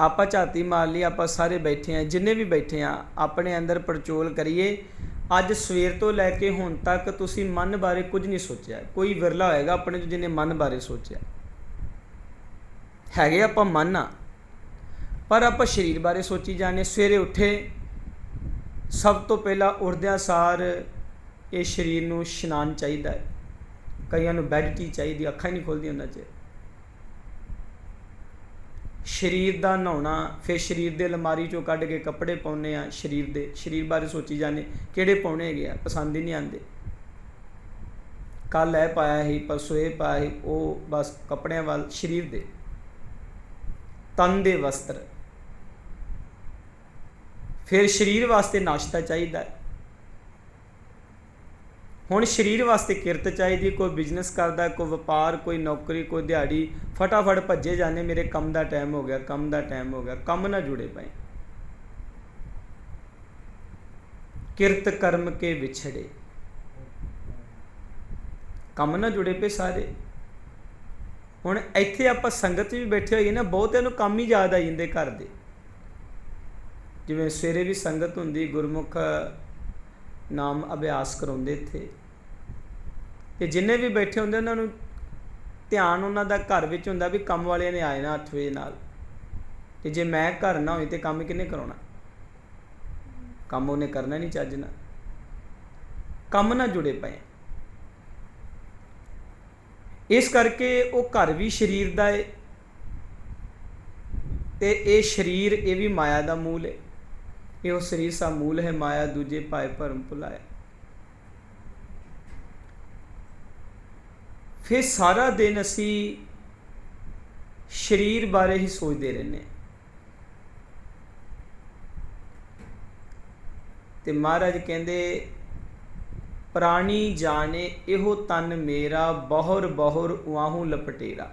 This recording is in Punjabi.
ਆਪਾਂ ਝਾਤੀ ਮਾਰ ਲਈ, ਆਪਾਂ ਸਾਰੇ ਬੈਠੇ ਆ ਜਿੰਨੇ ਵੀ ਬੈਠੇ ਆ ਆਪਣੇ ਅੰਦਰ ਪੜਚੋਲ ਕਰੀਏ। ਅੱਜ ਸਵੇਰ ਤੋਂ ਲੈ ਕੇ ਹੁਣ ਤੱਕ ਤੁਸੀਂ ਮਨ ਬਾਰੇ ਕੁਝ ਨਹੀਂ ਸੋਚਿਆ। ਕੋਈ ਵਿਰਲਾ ਹੋਏਗਾ ਆਪਣੇ ਚ ਜਿਹਨੇ ਮਨ ਬਾਰੇ ਸੋਚਿਆ। ਹੈਗੇ ਆਪਾਂ ਮਨ ਆ, ਪਰ ਆਪਾਂ ਸਰੀਰ ਬਾਰੇ ਸੋਚੀ ਜਾਂਦੇ ਸਵੇਰੇ ਉੱਠੇ, ਸਭ ਤੋਂ ਪਹਿਲਾਂ ਉੱਠਦਿਆਂ ਸਾਰ ਇਹ ਸਰੀਰ ਨੂੰ ਇਸ਼ਨਾਨ ਚਾਹੀਦਾ ਹੈ। ਕਈਆਂ ਨੂੰ ਬੈੱਡ ਟੀ ਚਾਹੀਦੀ, ਅੱਖਾਂ ਹੀ ਨਹੀਂ ਖੁੱਲਦੀਆਂ ਉਹਨਾਂ 'ਚ। ਸਰੀਰ ਦਾ ਨਹਾਉਣਾ, ਫਿਰ ਸਰੀਰ ਦੇ ਅਲਮਾਰੀ ਚੋਂ ਕੱਢ ਕੇ ਕੱਪੜੇ ਪਾਉਨੇ ਆ ਸਰੀਰ ਦੇ। ਸਰੀਰ ਬਾਰੇ ਸੋਚੀ ਜਾਂਦੇ, ਕਿਹੜੇ ਪਾਉਣੇ ਹੈਗੇ ਆ? ਪਸੰਦ ਹੀ ਨਹੀਂ ਆਉਂਦੇ। ਕੱਲ ਇਹ ਪਾਇਆ ਸੀ, ਪਰਸੋਂ ਇਹ ਪਾਇਆ ਸੀ, ਉਹ ਬਸ ਕੱਪੜਿਆਂ ਵੱਲ, ਸਰੀਰ ਦੇ। ਤਨ ਦੇ ਵਸਤਰ। ਫਿਰ ਸਰੀਰ ਵਾਸਤੇ ਨਾਸ਼ਤਾ ਚਾਹੀਦਾ ਹੈ। ਹੁਣ ਸਰੀਰ ਵਾਸਤੇ ਕਿਰਤ ਚਾਹੀਦੀ, ਕੋਈ ਬਿਜ਼ਨਸ ਕਰਦਾ, ਕੋਈ ਵਪਾਰ, ਕੋਈ ਨੌਕਰੀ, ਕੋਈ ਦਿਹਾੜੀ, ਫਟਾਫਟ ਭੱਜੇ ਜਾਂਦੇ, ਮੇਰੇ ਕੰਮ ਦਾ ਟਾਈਮ ਹੋ ਗਿਆ, ਕੰਮ ਦਾ ਟਾਈਮ ਹੋ ਗਿਆ, ਕੰਮ ਨਾਲ ਜੁੜੇ ਪਏ ਕਿਰਤ ਕਰਮ ਕੇ ਵਿਛੜੇ। ਕੰਮ ਨਾਲ ਜੁੜੇ ਪਏ ਸਾਰੇ। ਹੁਣ ਇੱਥੇ ਆਪਾਂ ਸੰਗਤ ਵੀ ਬੈਠੇ ਹੋਈਏ ਨਾ, ਬਹੁਤਿਆਂ ਨੂੰ ਕੰਮ ਹੀ ਯਾਦ ਆ ਜਾਂਦੇ ਘਰ ਦੇ। ਜਿਵੇਂ ਸਵੇਰੇ ਵੀ ਸੰਗਤ ਹੁੰਦੀ, ਗੁਰਮੁਖ ਨਾਮ ਅਭਿਆਸ ਕਰਾਉਂਦੇ ਇੱਥੇ। ਤੇ ਜਿੰਨੇ ਵੀ ਬੈਠੇ ਹੁੰਦੇ ਉਹਨਾਂ ਨੂੰ ਧਿਆਨ ਉਹਨਾਂ ਦਾ ਘਰ ਵਿੱਚ ਹੁੰਦਾ ਵੀ ਕੰਮ ਵਾਲਿਆਂ ਨੇ ਆਏ ਨਾ 8 ਵਜੇ ਨਾਲ। ਤੇ ਜੇ ਮੈਂ ਘਰ ਨਾ ਹੋਈ ਤੇ ਕੰਮ ਕਿਹਨੇ ਕਰਾਉਣਾ? ਕੰਮ ਉਹਨੇ ਕਰਨਾ ਨਹੀਂ ਚੱਜ ਨਾਲ। ਕੰਮ ਨਾਲ ਜੁੜੇ ਪਏ। ਇਸ ਕਰਕੇ ਉਹ ਘਰ ਵੀ ਸਰੀਰ ਦਾ ਹੈ ਤੇ ਇਹ ਸਰੀਰ ਇਹ ਵੀ ਮਾਇਆ ਦਾ ਮੂਲ ਹੈ ਇਹ ਉਹ ਸਰੀਰ ਸਾ ਮੂਲ ਹੈ, ਮਾਇਆ ਦੂਜੇ ਪਾਏ ਭਰਮ ਭੁਲਾਇਆ ਫਿਰ ਸਾਰਾ ਦਿਨ ਅਸੀਂ ਸਰੀਰ ਬਾਰੇ ਹੀ ਸੋਚਦੇ ਰਹਿੰਦੇ ਤੇ ਮਹਾਰਾਜ ਕਹਿੰਦੇ, ਪ੍ਰਾਣੀ ਜਾਣੇ, ਇਹੋ ਤਨ ਮੇਰਾ ਬਹੁਰ ਬਹੁਰ ਵਾਹੂ ਲਪਟੇਰਾ।